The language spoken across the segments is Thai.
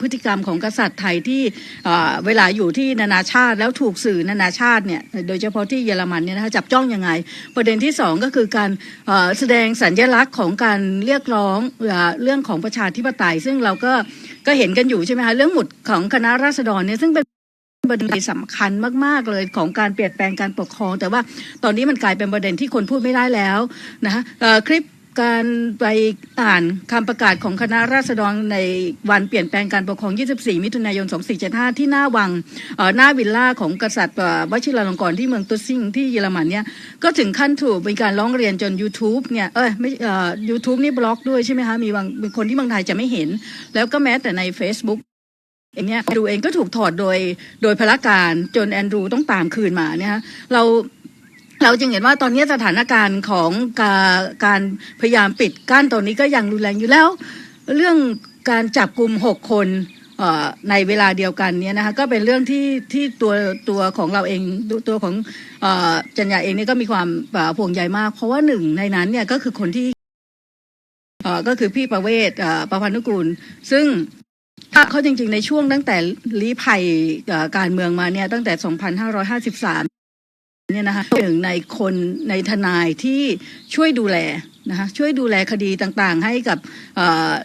พฤติกรรมของกษัตริย์ไทยที่เวลาอยู่ที่นานาชาติแล้วถูกสื่อนานาชาติเนี่ยโดยเฉพาะที่เยอรมันเนี่ยนะคะจับจ้องยังไง ประเด็นที่สองก็คือการแสดงสัญลักษณ์ของการเรียกร้องเอเรื่องของประชาธิปไตย ซึ่งเราก็ก็เห็นกันอยู่ใช่ไหมคะเรื่องหมุดของคณะราษฎรเนี่ยซึ่งเป็นประเด็นสำคัญมาก ๆ เลยของการเปลี่ยนแปลงการปกครอง แต่ว่าตอนนี้มันกลายเป็นประเด็นที่คนพูดไม่ได้แล้วนะคะคลิป การไปอ่านคำประกาศของคณะราษฎรในวันเปลี่ยนแปลงการปกครอง 24 มิถุนายน 2475 ที่หน้าวังหน้าวิลล่าของกษัตริย์วชิรลงกรณ์ที่เมืองตุสซิงที่เยอรมันเนี่ยก็ถึงขั้นถูกมีการร้องเรียนจน YouTube เนี่ยเออไม่เอ่อ YouTube นี่บล็อกด้วยใช่ไหมคะมีบางคนที่บางไทยจะไม่เห็น แล้วก็แม้แต่ใน Facebook เองเนี่ยแอนดรูเองก็ถูกถอดโดยโดยพละการจนแอนดรูต้องตามคืนมาเนี่ยเรา เราจึงเห็นว่าตอนนี้สถานการณ์ของการพยายามปิดกั้นตอนนี้ก็ยังรุนแรงอยู่แล้ว เรื่องการจับกลุ่มหกคนในเวลาเดียวกันเนี่ยนะคะก็เป็นเรื่องที่ที่ตัวตัวของเราเองตัวของอจัญญาเองเนี่ยก็มีความเอ่อห่วงใยมาก เพราะว่าหนึ่งในนั้นเนี่ยก็คือคนที่ก็คือพี่ประเวศประพันธุกุลซึ่งถ้าเขาจริงๆในช่วงตั้งแต่ลี้ภัยการเมืองมาเนี่ยตั้งแต่ 2553 เนี่ยนะคะหนึ่งในคนในทนายที่ช่วยดูแลนะคะช่วยดูแลคดีต่างๆ ให้กับเ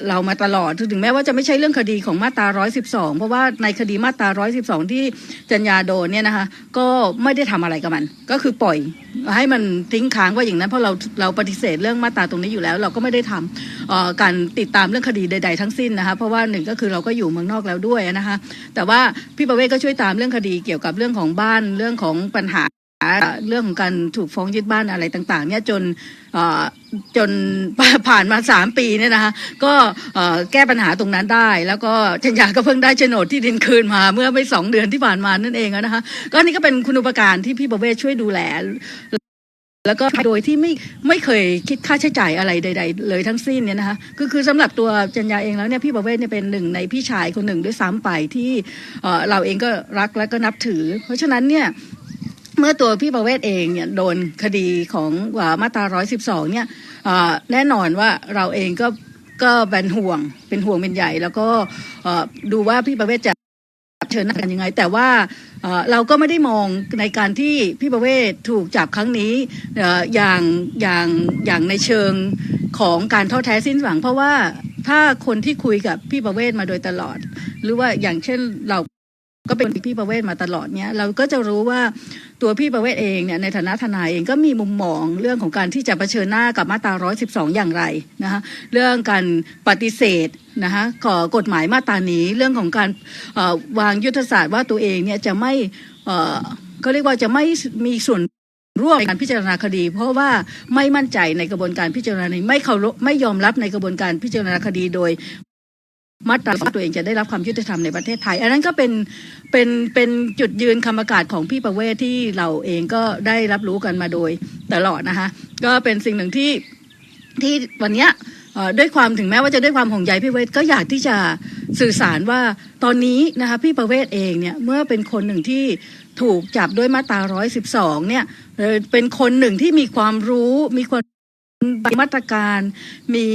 เรามาตลอดถึงแม้ว่าจะไม่ใช่เรื่องคดีของมาตรา 112 เพราะว่าในคดีมาตรา 112 ที่จัญญาโดนเนี่ยนะคะก็ไม่ได้ทำอะไรกับมัน ก็คือปล่อยให้มันทิ้งค้างว่าอย่างนั้นเพราะเราเราปฏิเสธเรื่องมาตราตรงนี้อยู่แล้ว เราก็ไม่ได้ทำการติดตามเรื่องคดีใด ๆ ทั้งสิ้นนะคะเพราะว่าหนึ่งก็คือเราก็อยู่เมืองนอกแล้วด้วยนะคะแต่ว่าพี่ประเวศก็ช่วยตามเรื่องคดีเกี่ยวกับเรื่องของบ้านเรื่องของปัญหา เรื่องของการถูกฟ้องยึดบ้านอะไรต่างๆเนี่ยจนจนผ่านมาสามปีเนี่ยนะคะก็แก้ปัญหาตรงนั้นได้ แล้วก็ชัญญาก็เพิ่งได้โฉนดที่ดินคืนมา เมื่อไม่สองเดือนที่ผ่านมานั่นเองนะคะก็นี่ก็เป็นคุณอุปการที่พี่ประเวศช่วยดูแลแล้วก็โดยที่ไม่ไม่เคยคิดค่าใช้จ่ายอะไรใด ๆ เลยทั้งสิ้นเนี่ยนะคะคือคือสำหรับตัวจัญญาเองแล้วเนี่ยพี่ประเวศเนี่ยเป็นหนึ่งในพี่ชายคนหนึ่งด้วยซ้ำไปที่เราเองก็รักและก็นับถือ เพราะฉะนั้นเนี่ย เมื่อตัวพี่ประเวศเองเนี่ยโดนคดีของอ่ามาตรา 112 เนี่ยเอ่อแน่นอนว่าเราเองก็ก็เป็นห่วงเป็นห่วงเป็นใหญ่ แล้วก็ดูว่าพี่ประเวศจะเชิญน้ากันยังไง แต่ว่าเราก็ไม่ได้มองในการที่พี่ประเวศถูกจับครั้งนี้อย่างอย่างอย่างในเชิงของการท้อแท้สิ้นหวัง เพราะว่าถ้าคนที่คุยกับพี่ประเวศมาโดยตลอด หรือว่าอย่างเช่นเรา ก็เป็นพี่ประเวศมาตลอดเนี้ยเราก็จะรู้ว่าตัวพี่ประเวศเองเนี่ยในฐานะทนายเองก็มีมุมมองเรื่องของการที่จะเผชิญหน้ากับมาตรา 112 อย่างไรนะคะเรื่องการปฏิเสธนะคะขอกฎหมายมาตรานี้เรื่องของการวางยุทธศาสตร์ว่าตัวเองเนี่ยจะไม่เอ่อก็เรียกว่าจะไม่มีส่วนร่วมในการพิจารณาคดี เพราะว่าไม่มั่นใจในกระบวนการพิจารณาไม่เคารพไม่ยอมรับในกระบวนการพิจารณาคดีโดย มาตราตัวเองจะได้รับความยุติธรรมในประเทศไทย อันนั้นก็เป็นเป็นเป็นจุดยืนคำประกาศของพี่ประเวศที่เราเองก็ได้รับรู้กันมาโดยตลอดนะคะก็เป็นสิ่งหนึ่งที่ที่วันเนี้ยด้วยความถึงแม้ว่าจะด้วยความห่วงใยพี่เวศก็อยากที่จะสื่อสารว่าตอนนี้นะคะพี่ประเวศเองเนี่ยเมื่อเป็นคนหนึ่งที่ถูกจับด้วยมาตรา112เนี่ยเอ่อเป็นคนหนึ่งที่มีความรู้มีควา มมีมาตรการมี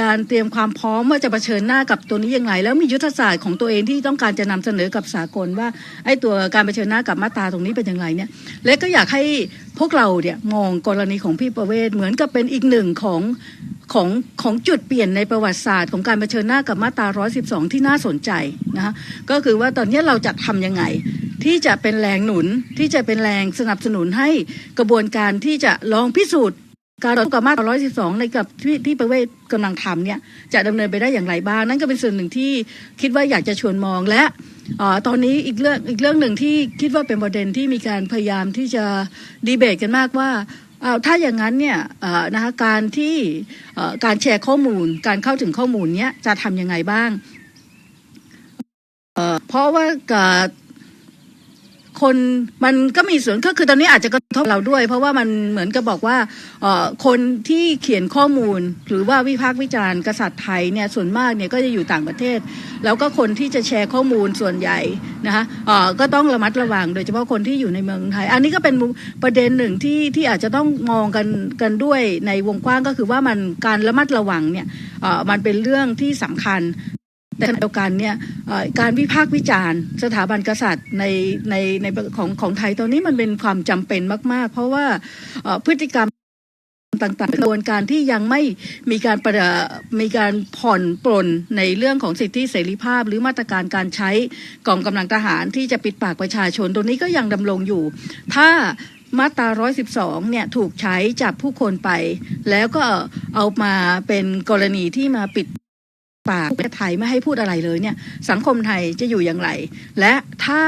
การเตรียมความพร้อมว่าจะเผชิญหน้ากับตัวนี้ยังไง แล้วมียุทธศาสตร์ของตัวเองที่ต้องการจะนำเสนอกับสากลว่าไอ้ตัวการเผชิญหน้ากับมาตราตรงนี้เป็นอย่างไรเนี่ยและก็อยากให้พวกเราเนี่ยมองกรณีของพี่ประเวศเหมือนกับเป็นอีกหนึ่งของของของจุดเปลี่ยนในประวัติศาสตร์ของการเผชิญหน้ากับมาตรา 112 ที่น่าสนใจนะคะก็คือว่าตอนนี้เราจะทำยังไง ที่จะเป็นแรงหนุนที่จะเป็นแรงสนับสนุนให้กระบวนการที่จะลองพิสูจน์ การต่อสู้กับมาตรา112 ในกับที่ที่ประเวศกำลังทำเนี่ยจะดำเนินไปได้อย่างไรบ้าง นั่นก็เป็นส่วนหนึ่งที่คิดว่าอยากจะชวนมองและออตอนนี้อีกเรื่องอีกเรื่องหนึ่งที่คิดว่าเป็นประเด็นที่มีการพยายามที่จะดีเบตกันมากว่าเอาถ้าอย่างนั้นเนี่ยนะคะการที่การแชร์ข้อมูล การเข้าถึงข้อมูลเนี้ยจะทำยังไงบ้างเอ่อเพราะว่ากับ คนมันก็มีส่วนก็คือตอนนี้อาจจะกระทบเราด้วย เพราะว่ามันเหมือนกับบอกว่าคนที่เขียนข้อมูล หรือว่าวิพากษ์วิจารณ์กษัตริย์ไทยเนี่ยส่วนมากเนี่ยก็จะอยู่ต่างประเทศ แล้วก็คนที่จะแชร์ข้อมูลส่วนใหญ่นะคะก็ต้องระมัดระวัง โดยเฉพาะคนที่อยู่ในเมืองไทย อันนี้ก็เป็นประเด็นหนึ่งที่ที่อาจจะต้องมองกันกันด้วยในวงกว้างก็คือว่ามันการระมัดระวังเนี่ยมันเป็นเรื่องที่สำคัญ แต่เดียวกันเนี่ยการวิพากษ์วิจารณ์ สถาบันกษัตริย์ในในในของของไทยตอนนี้มันเป็นความจำเป็นมาก ๆ เพราะว่าพฤติกรรมต่างๆกระบวนการที่ยังไม่มีการประมีการผ่อนปลนในเรื่องของสิทธิเสรีภาพ หรือมาตรการการใช้กองกำลังทหารที่จะปิดปากประชาชนตรงนี้ก็ยังดำรงอยู่ ถ้ามาตรา 112 เนี่ย ถูกใช้จับผู้คนไป แล้วก็เอามาเป็นกรณีที่มาปิด ปากประเทศไทยไม่ให้พูดอะไรเลยเนี่ยสังคมไทยจะอยู่อย่างไร และถ้า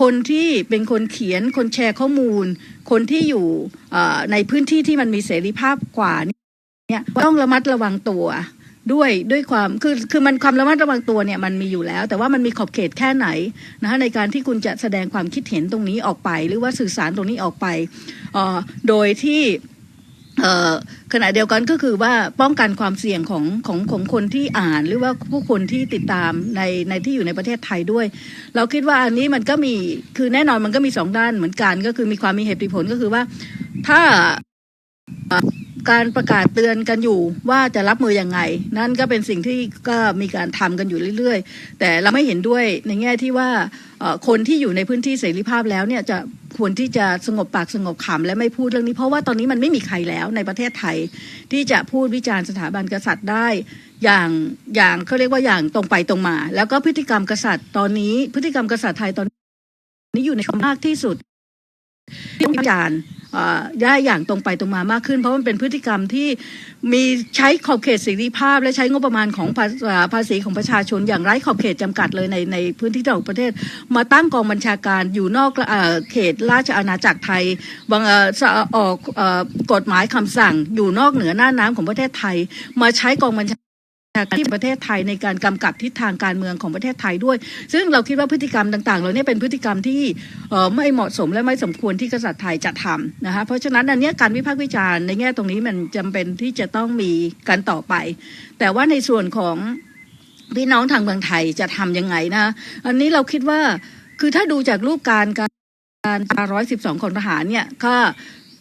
คนที่เป็นคนเขียนคนแชร์ข้อมูล คนที่อยู่ในพื้นที่ที่มันมีเสรีภาพกว่าเนี่ยต้องระมัดระวังตัวด้วยด้วยความคือคือมันความระมัดระวังตัวเนี่ยมันมีอยู่แล้ว แต่ว่ามันมีขอบเขตแค่ไหนนะคะในการที่คุณจะแสดงความคิดเห็นตรงนี้ออกไป หรือว่าสื่อสารตรงนี้ออกไปโดยที่ ขณะเดียวกันก็คือว่าป้องกันความเสี่ยงของของของคนที่อ่านหรือว่าผู้คนที่ติดตามในในที่อยู่ในประเทศไทยด้วย เราคิดว่าอันนี้มันก็มีคือแน่นอนมันก็มีสองด้านเหมือนกัน ก็คือมีความมีเหตุผลก็คือว่าถ้าการประกาศเตือนกันอยู่ว่าจะรับมือยังไง นั่นก็เป็นสิ่งที่ก็มีการทำกันอยู่เรื่อย ๆ แต่เราไม่เห็นด้วยในแง่ที่ว่าคนที่อยู่ในพื้นที่เสรีภาพแล้วเนี่ยจะ ควรที่จะสงบปากสงบขำและไม่พูดเรื่องนี้ เพราะว่าตอนนี้มันไม่มีใครแล้วในประเทศไทย ที่จะพูดวิจารณ์สถาบันกษัตริย์ได้อย่างอย่างเขาเรียกว่าอย่างตรงไปตรงมา แล้วก็พฤติกรรมกษัตริย์ตอนนี้พฤติกรรมกษัตริย์ไทยตอนนี้อยู่ในความมากที่สุดที่วิจารณ์ ได้อย่างตรงไปตรงมามากขึ้น เพราะมันเป็นพฤติกรรมที่มีใช้ขอบเขตเสรีภาพ และใช้งบประมาณของภาภาษีของประชาชน อย่างไร้ขอบเขตจำกัดเลยในในพื้นที่ต่างประเทศ มาตั้งกองบัญชาการอยู่นอกเขตราชอาณาจักรไทยบางออกกฎหมายคำสั่งอยู่นอกเหนือหน้าน้ำของประเทศไทย มาใช้กองบัญชา ที่ประเทศไทยในการกำกับทิศทางการเมืองของประเทศไทยด้วย ซึ่งเราคิดว่าพฤติกรรมต่างๆเหล่านี้เป็นพฤติกรรมที่ไม่เหมาะสมและไม่สมควรที่กษัตริย์ไทยจะทำนะคะเพราะฉะนั้นอันนี้การวิพากษ์วิจารณ์ในแง่ตรงนี้มันจำเป็นที่จะต้องมีการต่อไป แต่ว่าในส่วนของพี่น้องทางเมืองไทยจะทำยังไงนะอันนี้เราคิดว่าคือถ้าดูจากรูปการการการร้อยสิบสองของทหารเนี่ยก็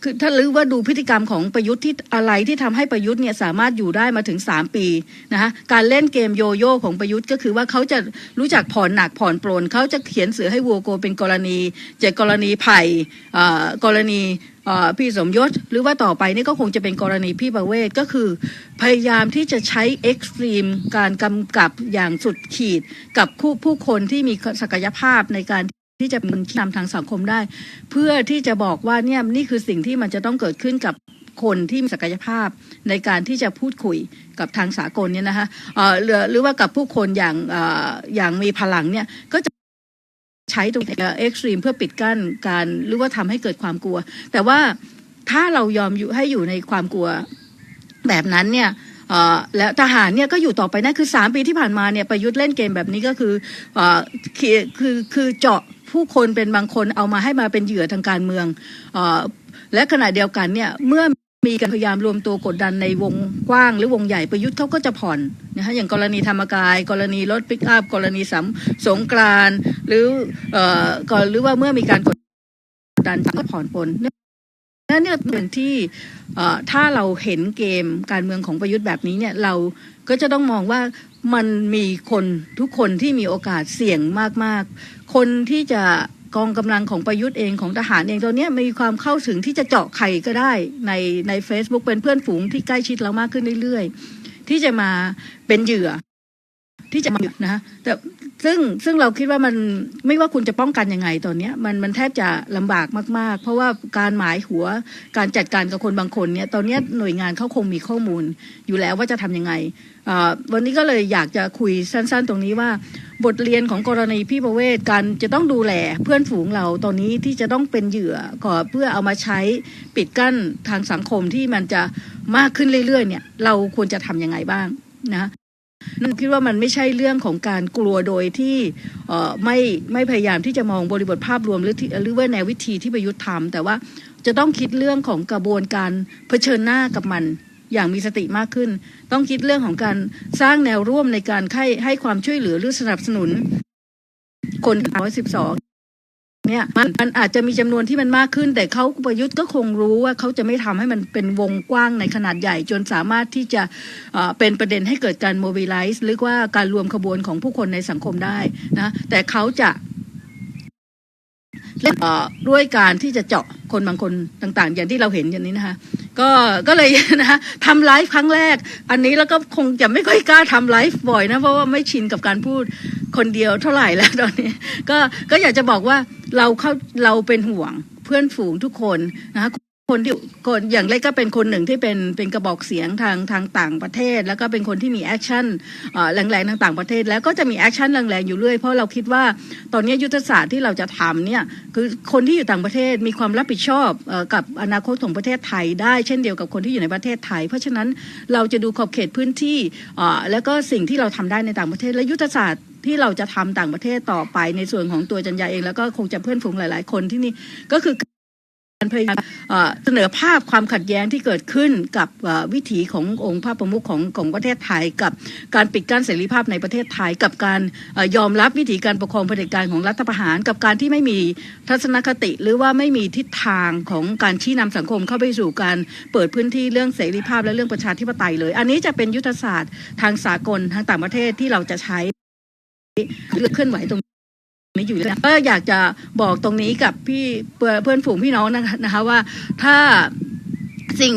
คือถ้าหรือว่าดูพฤติกรรมของประยุทธ์ที่อะไรที่ทำให้ประยุทธ์เนี่ยสามารถอยู่ได้มาถึงสามปีนะคะการเล่นเกมโยโย่ของประยุทธ์ก็คือว่าเขาจะรู้จักผ่อนหนักผ่อนปลนเขาจะเขียนเสือให้วัวโกเป็นกรณีเจกรณีไผ่เอ่อกรณีพี่สมยศหรือว่าต่อไปนี่ก็คงจะเป็นกรณีพี่ประเวศก็คือ พยายามที่จะใช้เอ็กซ์ตรีมการกำกับอย่างสุดขีดกับผู้ผู้คนที่มีศักยภาพในการ ที่จะเป็นนำทางสังคมได้ เพื่อที่จะบอกว่าเนี่ยนี่คือสิ่งที่มันจะต้องเกิดขึ้นกับคนที่มีศักยภาพในการที่จะพูดคุยกับทางสากลเนี่ยนะคะเออหรือว่ากับผู้คนอย่างเอออย่างมีพลังเนี่ยก็จะใช้ตรงเอ็กซ์ตรีมเพื่อปิดกั้นการหรือว่าทำให้เกิดความกลัว แต่ว่าถ้าเรายอมอยู่ให้อยู่ในความกลัวแบบนั้นเนี่ย แล้วทหารเนี่ยก็อยู่ต่อไปนะคือสามปีที่ผ่านมาเนี่ยประยุทธ์เล่นเกมแบบนี้ก็คืออคือคือคือเจาะผู้คนเป็นบางคนเอามาให้มาเป็นเหยื่อทางการเมืองอและขณะเดียวกันเนี่ยเมื่อมีการพยายามรวมตัวกดดันในวงกว้างหรือวงใหญ่ประยุทธ์เขาก็จะผ่อนนะคะอย่างกรณีธรรมกาย กรณีรถปิกอัพกรณีสำสงกรานหรือเอ่อก่อนหรือว่าเมื่อมีการกดดันก็ผ่อนปลน นั่นเนี่ยเป็นที่ถ้าเราเห็นเกมการเมืองของประยุทธ์แบบนี้เนี่ยเราก็จะต้องมองว่ามันมีคนทุกคนที่มีโอกาสเสี่ยงมากๆ คนที่จะกองกำลังของประยุทธ์เองของทหารเองตอนเนี้ยมีความเข้าถึงที่จะเจาะใครก็ได้ในใน Facebook เป็นเพื่อนฝูงที่ใกล้ชิดเรามากขึ้นเรื่อยๆ ที่จะมาเป็นเหยื่อที่จะมานะแต่ ซึ่งซึ่งเราคิดว่ามันไม่ว่าคุณจะป้องกันยังไงตอนนี้มันมันแทบจะลำบากมาก ๆ เพราะว่าการหมายหัวการจัดการกับคนบางคนเนี่ยตอนนี้หน่วยงานเขาคงมีข้อมูลอยู่แล้วว่าจะทำยังไงวันนี้ก็เลยอยากจะคุยสั้น ๆ ตรงนี้ว่า บทเรียนของกรณีพี่ประเวศการจะต้องดูแลเพื่อนฝูงเราตอนนี้ที่จะต้องเป็นเหยื่อก่อเพื่อเอามาใช้ปิดกั้นทางสังคมที่มันจะมากขึ้นเรื่อยๆเนี่ยเราควรจะทำยังไงบ้างนะ นั่นคิดว่ามันไม่ใช่เรื่องของการกลัวโดยที่ไม่ไม่พยายามที่จะมองบริบทภาพรวมหรือหรือว่าแนววิธีที่ประยุทธ์ทำแต่ว่าจะต้องคิดเรื่องของกระบวนการเผชิญหน้ากับมันอย่างมีสติมากขึ้น ต้องคิดเรื่องของการสร้างแนวร่วมในการให้ให้ความช่วยเหลือหรือสนับสนุนคนร้อยสิบสอง เนี่ยมันมันอาจจะมีจำนวนที่มันมากขึ้น แต่เขาประยุทธ์ก็คงรู้ว่าเขาจะไม่ทำให้มันเป็นวงกว้างในขนาดใหญ่ จนสามารถที่จะเป็นประเด็นให้เกิดการโมบิลไลซ์หรือว่าการรวมขบวนของผู้คนในสังคมได้นะแต่เขาจะเล่นต่อด้วยการที่จะเจาะคนบางคนต่างๆ อย่างที่เราเห็นอย่างนี้นะคะก็ก็เลยนะคะทำไลฟ์ครั้งแรก อันนี้แล้วก็คงจะไม่ค่อยกล้าทำไลฟ์บ่อยนะ เพราะว่าไม่ชินกับการพูด คนเดียวเท่าไหร่แล้วตอนนี้ ก็ก็อยากจะบอกว่าเราเข้าเราเป็นห่วงเพื่อนฝูงทุกคนนะคะคนที่คนอย่างเล็กก็เป็นคนหนึ่งที่เป็นเป็นกระบอกเสียงทางทางต่างประเทศ แล้วก็เป็นคนที่มีแอคชั่นแรงๆทางต่างประเทศ แล้วก็จะมีแอคชั่นแรงๆอยู่เรื่อยเพราะเราคิดว่าตอนนี้ยุทธศาสตร์ที่เราจะทำเนี่ยคือคนที่อยู่ต่างประเทศมีความรับผิดชอบอกับอนาคตของประเทศไทยได้เช่นเดียวกับคนที่อยู่ในประเทศไทย เพราะฉะนั้นเราจะดูขอบเขตพื้นที่แล้วก็สิ่งที่เราทำได้ในต่างประเทศและยุทธศาสตร์ ที่เราจะทำต่างประเทศต่อไปในส่วนของตัวจันยาเองแล้วก็คงจะเพื่อนฝูงหลาย ๆ คนที่นี่ก็คือการพยายามเอ่เสนอภาพความขัดแย้งที่เกิดขึ้นกับวิถีขององค์พระประมุขของของประเทศไทย กับการปิดกั้นเสรีภาพในประเทศไทย กับการอยอมรับวิถีการปกครองเผด็จการของรัฐประหาร กับการที่ไม่มีทัศนคติ หรือว่าไม่มีทิศทางของการชี้นำสังคมเข้าไปสู่การเปิดพื้นที่เรื่องเสรีภาพและเรื่องประชาธิปไตยเลย อันนี้จะเป็นยุทธศาสตร์ทางสากลทางต่างประเทศที่เราจะใช้ เคลื่อนไหวตรงนี้อยู่แล้วก็อยากจะบอกตรงนี้กับพี่เพื่อนฝูงพี่น้องนะคะนะคะว่าถ้าสิ่ง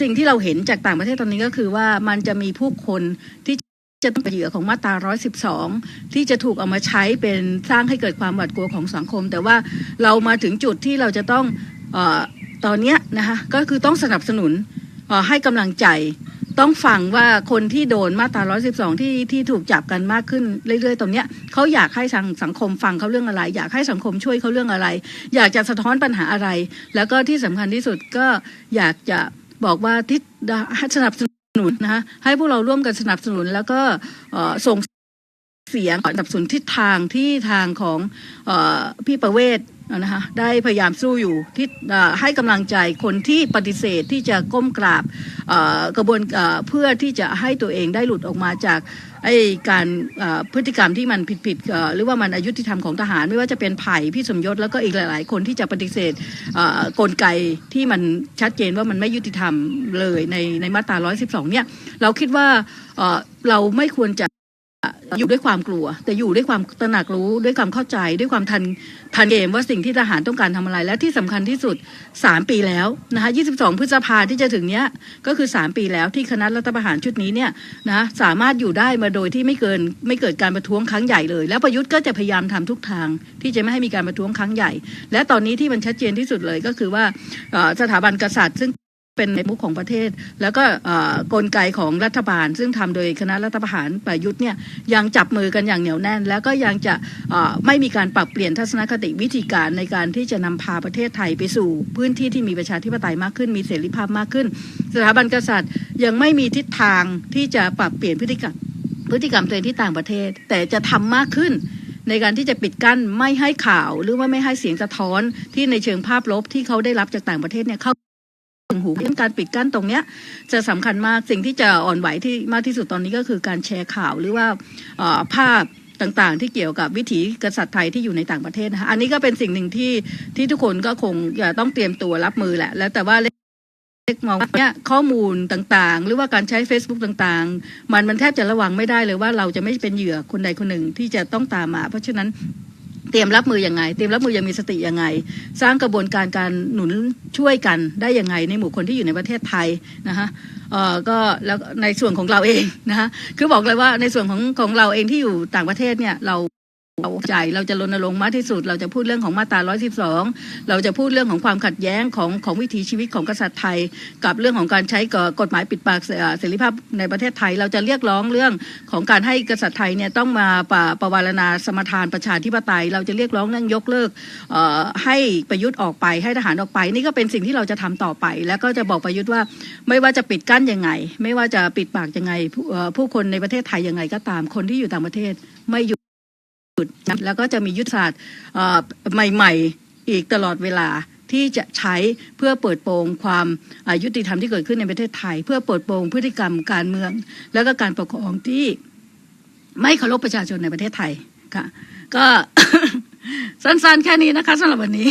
สิ่งที่เราเห็นจากต่างประเทศตอนนี้ก็คือว่ามันจะมีผู้คนที่จะต้องเป็นเหยื่อของมาตรา 112 ที่จะถูกเอามาใช้เป็นสร้างให้เกิดความหวาดกลัวของสังคม แต่ว่าเรามาถึงจุดที่เราจะต้องออตอนนี้นะคะก็คือต้องสนับสนุนให้กำลังใจ ต้องฟังว่าคนที่โดนมาตรา 112 ที่ที่ถูกจับกันมากขึ้นเรื่อยๆ ตรงเนี้ยเขาอยากให้สังสังคมฟังเขาเรื่องอะไร อยากให้สังคมช่วยเขาเรื่องอะไร อยากจะสะท้อนปัญหาอะไร แล้วก็ที่สำคัญที่สุดก็อยากจะบอกว่าที่สนับสนุนนะคะให้พวกเราร่วมกันสนับสนุนแล้วก็ส่ง เสียงสนับสนุนทิศทางที่ทางของออพี่ประเวศนะคะได้พยายามสู้อยู่ที่ให้กำลังใจคนที่ปฏิเสธที่จะก้มกราบกระบวนเอ่อเพื่อที่จะให้ตัวเองได้หลุดออกมาจากไอ้การพฤติกรรมที่มันผิดๆหรือว่ามันอายุติธรรมของทหาร ไม่ว่าจะเป็นไผ่พี่สมยศแล้วก็อีกหลาย ๆ คนที่จะปฏิเสธกลไกที่มันชัดเจนว่ามันไม่ยุติธรรมเลยในในมาตรา 112 เนี่ยเราคิดว่าเราไม่ควรจะ อยู่ด้วยความกลัว แต่อยู่ด้วยความตระหนักรู้ด้วยความเข้าใจด้วยความทันทันเกมว่าสิ่งที่ทหารต้องการทำอะไร และที่สำคัญที่สุด 3 ปีแล้วนะคะ22 พฤษภาที่จะถึงเนี้ยก็คือ 3 ปีแล้วที่คณะรัฐประหารชุดนี้เนี่ยนะสามารถอยู่ได้มาโดยที่ไม่เกินไม่เกิดการประท้วงครั้งใหญ่เลย แล้วประยุทธ์ก็จะพยายามทำทุกทาง ที่จะไม่ให้มีการประท้วงครั้งใหญ่ และตอนนี้ที่มันชัดเจนที่สุดเลยก็คือว่าสถาบันกษัตริย์ซึ่ง เป็นในมุขของประเทศ แล้วก็กลไกของรัฐบาล ซึ่งทำโดยคณะรัฐประหารประยุทธ์เนี่ยยังจับมือกันอย่างเหนียวแน่น แล้วก็ยังจะไม่มีการปรับเปลี่ยนทัศนคติวิธีการในการที่จะนำพาประเทศไทยไปสู่ พื้นที่ที่มีประชาธิปไตยมากขึ้น มีเสรีภาพมากขึ้น สถาบันกษัตริย์ยังไม่มีทิศทางที่จะปรับเปลี่ยนพฤติกรรมพฤติกรรมตัวเองที่ต่างประเทศ แต่จะทำมากขึ้นในการที่จะปิดกั้นไม่ให้ข่าวหรือว่าไม่ให้เสียงสะท้อนที่ในเชิงภาพลบที่เขาได้รับจากต่างประเทศเนี่ยเข้า ถึงหูเรื่องการปิดกั้นตรงเนี้ยจะสำคัญมากสิ่งที่จะอ่อนไหวที่มากที่สุดตอนนี้ก็คือการแชร์ข่าวหรือว่าภาพต่างๆ ที่เกี่ยวกับวิถีกษัตริย์ไทยที่อยู่ในต่างประเทศนะคะอันนี้ก็เป็นสิ่งหนึ่งที่ที่ทุกคนก็คงจะต้องเตรียมตัวรับมือแหละ แล้วแต่ว่าเล็กมองว่าเนี่ยข้อมูลต่างๆ หรือว่าการใช้ Facebook ต่างๆ มันมันแทบจะระวังไม่ได้เลยว่าเราจะไม่เป็นเหยื่อคนใดคนหนึ่งที่จะต้องตามมา เพราะฉะนั้น เตรียมรับมือยังไง เตรียมรับมือยังมีสติยังไง สร้างกระบวนการการหนุนช่วยกันได้ยังไงในหมู่คนที่อยู่ในประเทศไทยนะคะเอ่อก็แล้วในส่วนของเราเองนะคะคือบอกเลยว่าในส่วนของของเราเองที่อยู่ต่างประเทศเนี่ยเรา เราใจเราจะรณรงค์มากที่สุด เราจะพูดเรื่องของมาตรา 112 เราจะพูดเรื่องของความขัดแย้งของของวิถีชีวิตของกษัตริย์ไทย กับเรื่องของการใช้กฎหมายปิดปากเสรีภาพในประเทศไทย เราจะเรียกร้องเรื่องของการให้กษัตริย์ไทยเนี่ยต้องมาปะประวารณาสมทานประชาธิปไตย เราจะเรียกร้องเรื่องยกเลิกให้ประยุทธ์ออกไปให้ทหารออกไป นี่ก็เป็นสิ่งที่เราจะทำต่อไป แล้วก็จะบอกประยุทธ์ว่าไม่ว่าจะปิดกั้นยังไง ไม่ว่าจะปิดปากยังไงผู้คนในประเทศไทยยังไงก็ตามคนที่อยู่ต่างประเทศไม่หยุ ดแล้วก็จะมียุทธศาสตร์ใหม่ ๆ อีกตลอดเวลาที่จะใช้เพื่อเปิดโปงความอายุติธรรมที่เกิดขึ้นในประเทศไทย เพื่อเปิดโปงพฤติกรรมการเมือง แล้วก็การปกครองที่ไม่เคารพประชาชนในประเทศไทยค่ะ ก็สั้นๆแค่นี้นะคะสำหรับวันนี้